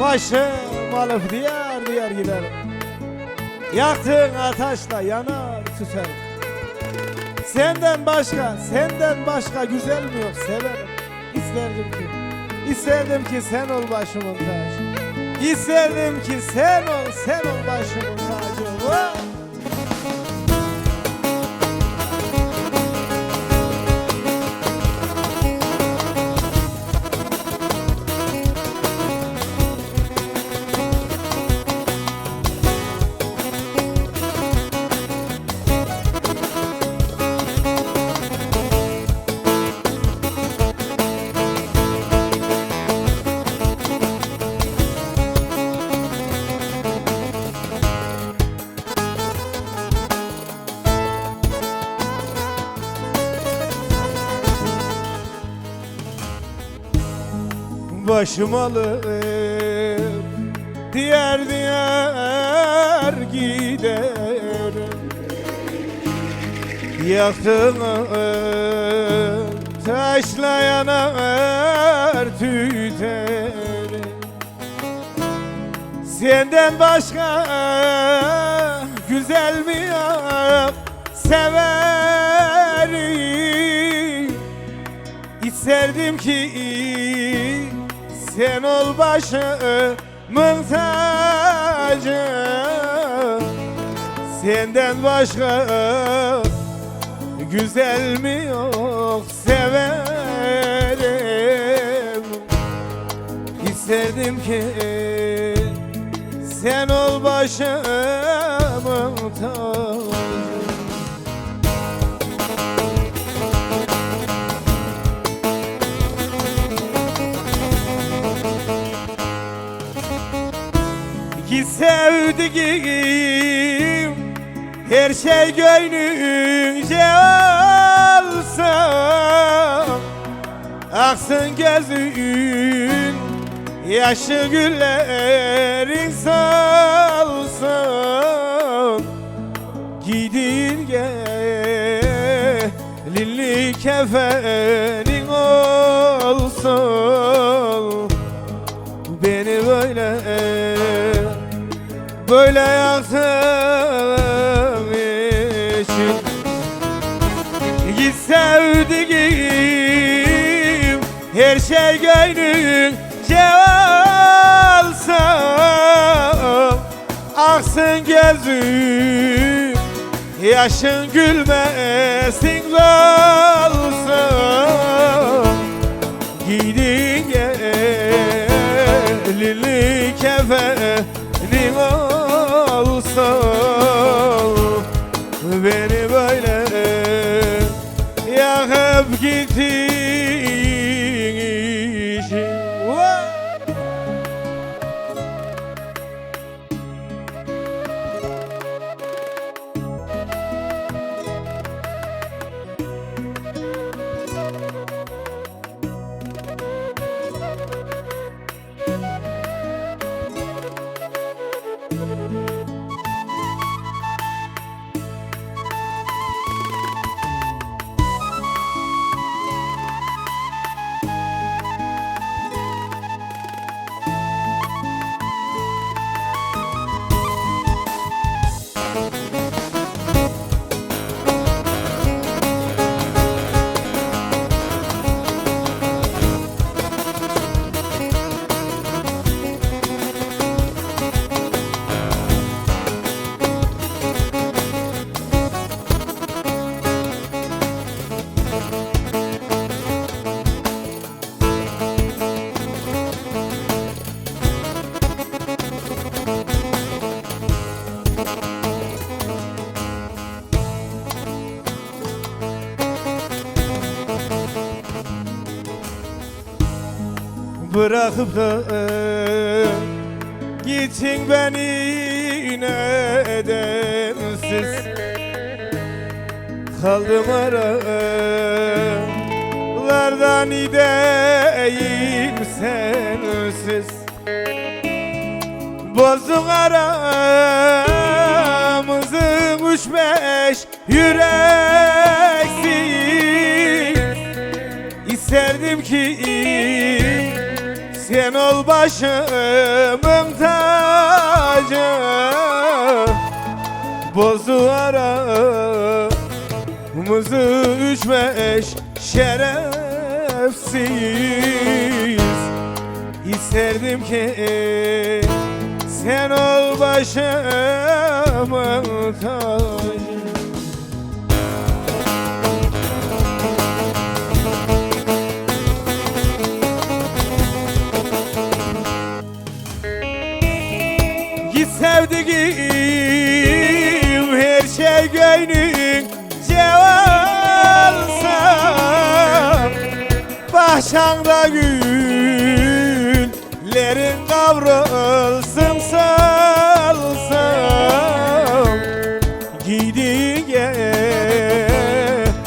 Başım alıp diyar diyar giderim Yaktığın ateşle yanar tüterim Senden başka, senden başka güzel mi yok? Severim. İsterdim ki, isterdim ki sen ol başımın tacı. İsterdim ki sen ol, sen ol başımın tacı. Vay! Başım alıp diğer diğer giderim. Yaktığım taşla yanar tüterim Senden başka güzel mi yok severim. İsterdim ki sen ol başımın tacı. Senden başka güzel mi yok? Severim. İsterdim ki sen ol başımın tacı sevdiğim her şey gönlünce olsa Aksın gözün yaşı güllerin solsun. Gidin gelinli kefenin olsun böyle yaktığın için Git sevdiğim her şey gönlünce olsa Aksın gözüm yaşın gülmesin olsun Gidin gelinli kefenim olsun Beni böyle yakıp gittin Bırakıp da gittin beni nedensiz Kaldım aralardan ideyim sensiz. Bozdun aramızı üç beş yüreksiz. İsterdim ki Sen ol başımın tacı. Bozu aramızı üç beş şerefsiz. İsterdim ki sen ol başımın tacı Bahçanda güllerin kavrulsun salsam Giydiğin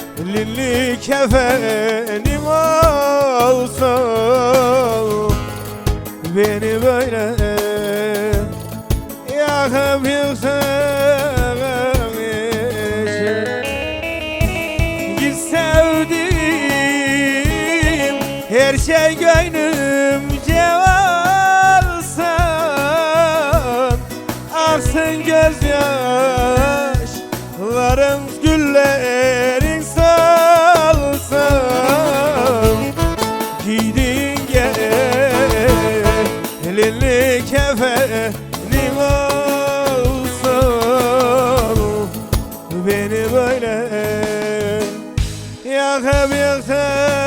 gelinli kefenim olsun. Beni böyle her şey gönlümce varsan Aksın gözyaşların güllerin salsın Giydin gelinli kefenim olsun. Beni böyle yakıp yıksın